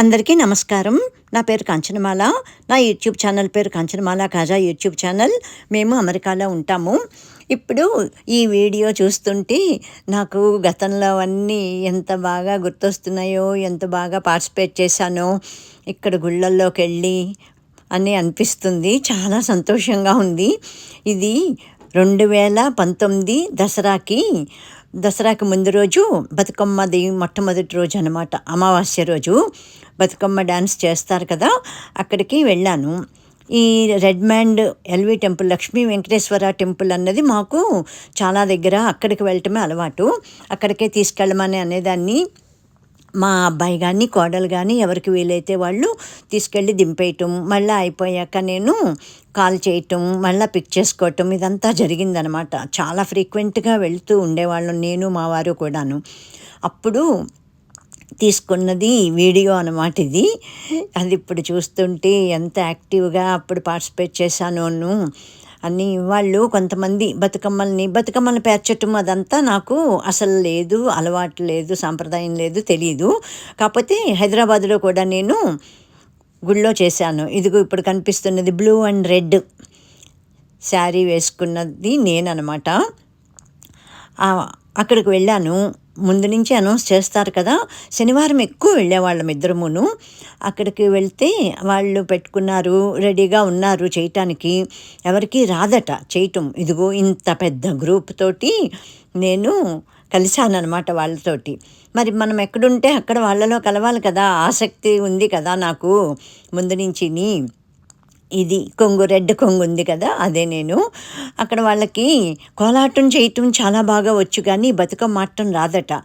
అందరికీ నమస్కారం. నా పేరు కాంచనమాల. నా యూట్యూబ్ ఛానల్ పేరు కాంచనమాల కాజా యూట్యూబ్ ఛానల్. మేము అమెరికాలో ఉంటాము. ఇప్పుడు ఈ వీడియో చూస్తుంటే నాకు గతంలో అన్నీ ఎంత బాగా గుర్తొస్తున్నాయో ఎంత బాగా పార్టిసిపేట్ చేశానో ఇక్కడ గుళ్ళల్లోకి వెళ్ళి అని అనిపిస్తుంది. చాలా సంతోషంగా ఉంది. ఇది రెండు వేల పంతొమ్మిది దసరాకి దసరాకి ముందు రోజు బతుకమ్మది మొట్టమొదటి రోజు అనమాట అమావాస్య రోజు బతుకమ్మ డ్యాన్స్ చేస్తారు కదా అక్కడికి వెళ్ళాను. ఈ రెడ్ మ్యాండ్ ఎల్వి టెంపుల్ లక్ష్మీ వెంకటేశ్వర టెంపుల్ అన్నది మాకు చాలా దగ్గర అక్కడికి వెళ్ళటమే అలవాటు. అక్కడికే తీసుకెళ్ళమని అనేదాన్ని మా అబ్బాయి కానీ కోడలు కానీ ఎవరికి వీలైతే వాళ్ళు తీసుకెళ్ళి దింపేయటం మళ్ళీ అయిపోయాక నేను కాల్ చేయటం మళ్ళీ పిక్ చేసుకోవటం ఇదంతా జరిగిందనమాట. చాలా ఫ్రీక్వెంట్గా వెళ్తూ ఉండేవాళ్ళం నేను మా వారు కూడాను. అప్పుడు తీసుకున్నది వీడియో అనమాట ఇది. అది ఇప్పుడు చూస్తుంటే ఎంత యాక్టివ్గా అప్పుడు పార్టిసిపేట్ చేశాను అన్నీ వాళ్ళు కొంతమంది బతుకమ్మల్ని బతుకమ్మని పేర్చటం అదంతా నాకు అసలు లేదు అలవాటు లేదు సాంప్రదాయం లేదు తెలియదు కాకపోతే హైదరాబాద్లో కూడా నేను గుళ్ళో చేశాను. ఇదిగో ఇప్పుడు కనిపిస్తున్నది బ్లూ అండ్ రెడ్ శారీ వేసుకున్నది నేననమాట. అక్కడికి వెళ్ళాను. ముందు నుంచి అనౌన్స్ చేస్తారు కదా. శనివారం ఎక్కువ వెళ్ళేవాళ్ళం ఇద్దరమును. అక్కడికి వెళ్తే వాళ్ళు పెట్టుకున్నారు రెడీగా ఉన్నారు చేయటానికి. ఎవరికి రాదట చేయటం. ఇదిగో ఇంత పెద్ద గ్రూప్ తోటి నేను కలిశానమాట వాళ్ళతోటి. మరి మనం ఎక్కడుంటే అక్కడ వాళ్ళలో కలవాలి కదా. ఆసక్తి ఉంది కదా నాకు. ముందు నుంచిని ఇది కొంగు రెడ్ కొంగు ఉంది కదా అదే నేను. అక్కడ వాళ్ళకి కోలాటం చేయటం చాలా బాగా వచ్చు కానీ బతుకమ్మ ఆడటం రాదట.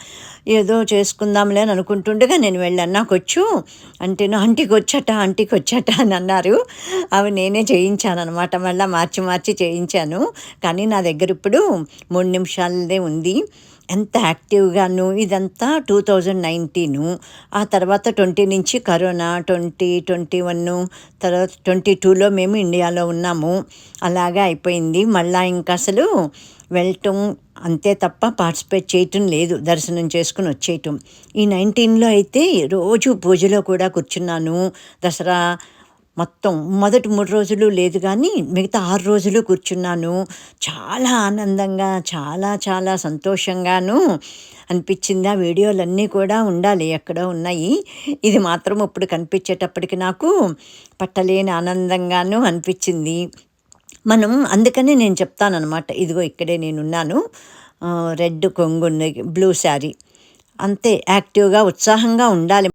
ఏదో చేసుకుందాంలే అని అనుకుంటుండగా నేను వెళ్ళాను. నాకు వచ్చు అంటే ఆంటీకి వచ్చట ఆంటీకి వచ్చట అని అన్నారు. అవి నేనే చేయించాను అనమాట మళ్ళీ మార్చి మార్చి చేయించాను. కానీ నా దగ్గర ఇప్పుడు మూడు నిమిషాలదే ఉంది. ఎంత యాక్టివ్గాను ఇదంతా టూ థౌజండ్ నైన్టీను. ఆ తర్వాత ట్వంటీ నుంచి కరోనా ట్వంటీ ట్వంటీ వన్ తర్వాత ట్వంటీ టూలో మేము ఇండియాలో ఉన్నాము. అలాగే అయిపోయింది. మళ్ళీ ఇంకా అసలు వెళ్ళటం అంతే తప్ప పార్టిసిపేట్ చేయటం లేదు. దర్శనం చేసుకుని వచ్చేయటం. ఈ నైన్టీన్లో అయితే రోజు పూజలో కూడా కూర్చున్నాను. దసరా మొత్తం మొదటి మూడు రోజులు లేదు కానీ మిగతా ఆరు రోజులు కూర్చున్నాను. చాలా ఆనందంగా చాలా చాలా సంతోషంగాను అనిపించింది. ఆ వీడియోలన్నీ కూడా ఉండాలి ఎక్కడో ఉన్నాయి. ఇది మాత్రం ఇప్పుడు కనిపించేటప్పటికి నాకు పట్టలేని ఆనందంగాను అనిపించింది. మనం అందుకనే నేను చెప్తానమాట ఇదిగో ఇక్కడే నేనున్నాను. రెడ్ కొంగు బ్లూ శారీ. అంతే యాక్టివ్గా ఉత్సాహంగా ఉండాలి.